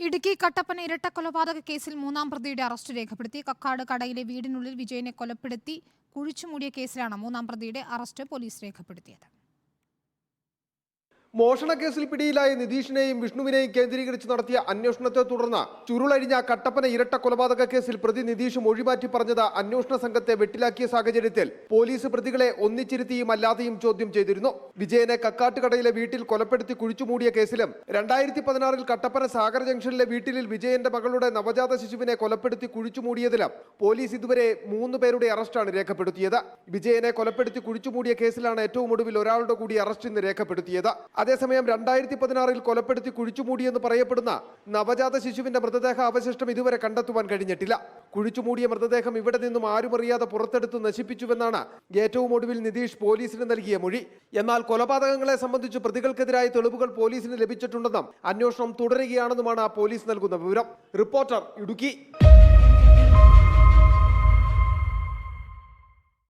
ഇടുക്കി കട്ടപ്പന ഇരട്ട കൊലപാതക കേസിൽ മൂന്നാം പ്രതിയുടെ അറസ്റ്റ് രേഖപ്പെടുത്തി. കക്കാട് കടയിലെ വീടിനുള്ളിൽ വിജയനെ കൊലപ്പെടുത്തി കുഴിച്ചുമൂടിയ കേസിലാണ് മൂന്നാം പ്രതിയുടെ അറസ്റ്റ് പോലീസ് രേഖപ്പെടുത്തിയത്. മോഷണക്കേസിൽ പിടിയിലായ നിതീഷിനെയും വിഷ്ണുവിനെയും കേന്ദ്രീകരിച്ച് നടത്തിയ അന്വേഷണത്തെ തുടർന്ന് ചുരുളഴിഞ്ഞ കട്ടപ്പന ഇരട്ട കൊലപാതക കേസിൽ പ്രതി നിതീഷ് മൊഴിമാറ്റി പറഞ്ഞത് അന്വേഷണ സംഘത്തെ വെട്ടിലാക്കിയ സാഹചര്യത്തിൽ പോലീസ് പ്രതികളെ ഒന്നിച്ചിരുത്തിയും അല്ലാതെയും ചോദ്യം ചെയ്തിരുന്നു. വിജയനെ കക്കാട്ടുകടയിലെ വീട്ടിൽ കൊലപ്പെടുത്തി കുഴിച്ചുമൂടിയ കേസിലും രണ്ടായിരത്തി പതിനാറിൽ കട്ടപ്പന സാഗർ ജംഗ്ഷനിലെ വീട്ടിലിൽ വിജയന്റെ മകളുടെ നവജാത ശിശുവിനെ കൊലപ്പെടുത്തി കുഴിച്ചുമൂടിയതിലും പോലീസ് ഇതുവരെ മൂന്ന് പേരുടെ അറസ്റ്റാണ് രേഖപ്പെടുത്തിയത്. വിജയനെ കൊലപ്പെടുത്തി കുഴിച്ചുമൂടിയ കേസിലാണ് ഏറ്റവും ഒടുവിൽ ഒരാളുടെ കൂടി അറസ്റ്റ് ഇന്ന് രേഖപ്പെടുത്തിയത്. അതേസമയം രണ്ടായിരത്തി പതിനാറിൽ കൊലപ്പെടുത്തി കുഴിച്ചുമൂടിയെന്ന് പറയപ്പെടുന്ന നവജാത ശിശുവിന്റെ മൃതദേഹ അവശിഷ്ടം ഇതുവരെ കണ്ടെത്തുവാൻ കഴിഞ്ഞിട്ടില്ല. കുഴിച്ചുമൂടിയ മൃതദേഹം ഇവിടെ നിന്നും ആരുമറിയാതെ പുറത്തെടുത്ത് നശിപ്പിച്ചുവെന്നാണ് ഏറ്റവും ഒടുവിൽ നിതീഷ് പോലീസിന് നൽകിയ മൊഴി. എന്നാൽ കൊലപാതകങ്ങളെ സംബന്ധിച്ച് പ്രതികൾക്കെതിരായ തെളിവുകൾ പോലീസിന് ലഭിച്ചിട്ടുണ്ടെന്നും അന്വേഷണം തുടരുകയാണെന്നുമാണ് പോലീസ് നൽകുന്ന വിവരം. റിപ്പോർട്ടർ ഇടുക്കി.